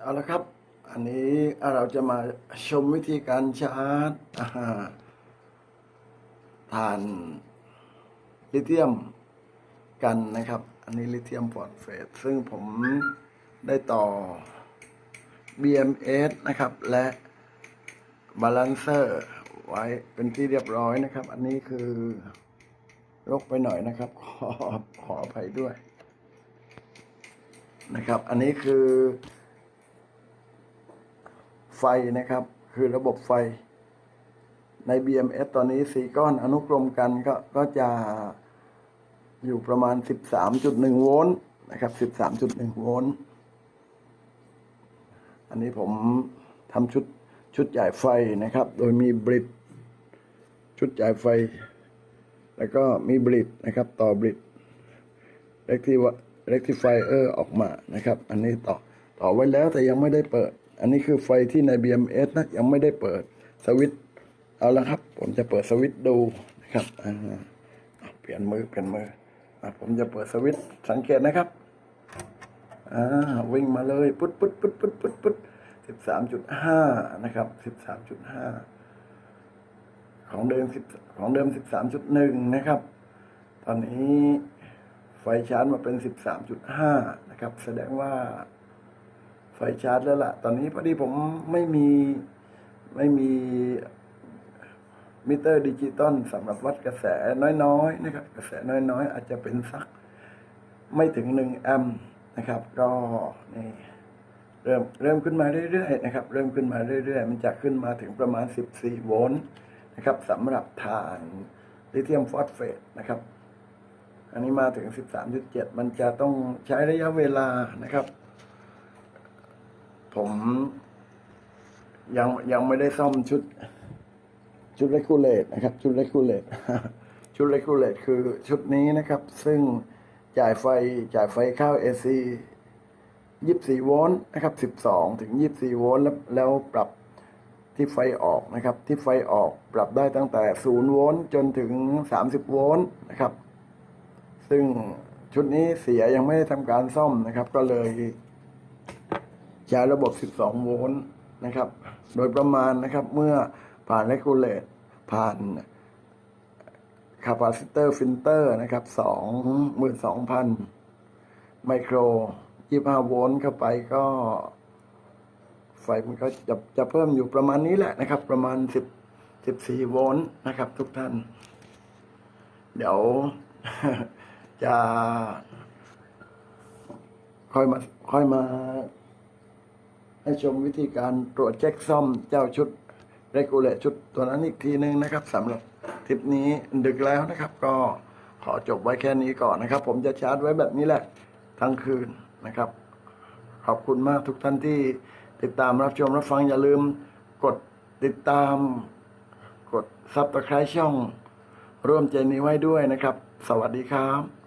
เอาละครับ อันนี้เราจะมาชมวิธีการชาร์จอ่าถ่านลิเธียมกันนะครับ อันนี้ลิเธียมฟอสเฟตซึ่งผมได้ต่อ BMS นะครับ และบาลานเซอร์ไว้เป็นที่เรียบร้อยนะครับ อันนี้คือรกไปหน่อยนะครับ ขอขออภัยด้วย นะครับ อันนี้คือ ไฟนะครับ คือระบบไฟ ใน BMS ตอนนี้สีก้อนอนุกรมกันก็ก็จะอยู่ประมาณ 13.1 โวลต์นะครับ 13.1 โวลต์ อันนี้ผมทำชุดชุดจ่ายไฟนะครับ โดยมีบริดชุดจ่ายไฟ แล้วก็มีบริดนะครับ ต่อบริดเล็กที่ว่าเล็กที่ไฟเออร์ออกมานะครับ อันนี้ต่อต่อไว้แล้วแต่ยังไม่ได้เปิด อันนี้คือไฟที่ใน BMS นะยังไม่ได้เปิดสวิตเอาละครับ ผมจะเปิดสวิตดูนะครับเปลี่ยนมือเปลี่ยนมืออผมจะเปิดสวิตสังเกตนะครับวิ่งมาเลยปุ๊ดปุ๊ดปุ๊ดปุ๊ดปุ๊ดปุ๊ดสิบสามจุดห้านะครับสิบสามจุดห้าของเดิมสิบของเดิมสิบสามจุดหนึ่งนะครับ ตอนนี้ไฟชาร์จมาเป็นสิบสามจุดห้านะครับ แสดงว่า ไฟชาร์จแล้วล่ะ ตอนนี้พอดีผมไม่มีไม่มีมิเตอร์ดิจิตอลสำหรับวัดกระแสน้อยๆนะครับ กระแสน้อยๆ อาจจะเป็นสักไม่ถึงหนึ่งแอมป์นะครับ ก็นี่เริ่มเริ่มขึ้นมาเรื่อยๆนะครับ เริ่มขึ้นมาเรื่อยๆ มันจะขึ้นมาถึงประมาณ 14 โวลต์นะครับสำหรับถ่านลิเธียมฟอสเฟตนะครับ อันนี้มาถึง 13.7 มันจะต้องใช้ระยะเวลานะครับ ผมยังยังไม่ได้ซ่อมชุด ชุดเลคูเลตนะครับ ชุดเลคูเลตชุดเลคูเลตคือชุดนี้นะครับ ซึ่งจ่ายไฟจ่ายไฟเข้า AC 24 โวลต์นะครับ 12 ถึง 24 โวลต์แล้วแล้วปรับที่ไฟออกนะครับ ที่ไฟออกปรับได้ตั้งแต่ 0 โวลต์จนถึง 30 โวลต์นะครับ ซึ่งชุดนี้เสียยังไม่ได้ทำการซ่อมนะครับ ก็เลย ใช้ระบบ 12 โวลต์นะครับ โดยประมาณนะครับเมื่อผ่านเรกูเลตผ่านคาปาซิเตอร์ฟิลเตอร์นะครับ22,000 ไมโคร 25 โวลต์เข้าไปก็ ไฟมันก็จะจะเพิ่มอยู่ประมาณนี้แหละนะครับ ประมาณ 10 14 โวลต์นะครับ ทุกท่าน เดี๋ยวจะค่อยมาค่อยมา ให้ชมวิธีการตรวจเช็คซ่อมเจ้าชุดเรกูเลตชุดตัวนั้นอีกทีนึงนะครับสำหรับทริปนี้ดึกแล้วนะครับ ก็ขอจบไว้แค่นี้ก่อนนะครับ ผมจะชาร์จไว้แบบนี้แหละทั้งคืนนะครับ ขอบคุณมากทุกท่านที่ติดตามรับชมรับฟังอย่าลืมกดติดตามกดซับสไครต์ช่อง ร่วมใจนี้ไว้ด้วยนะครับ สวัสดีครับ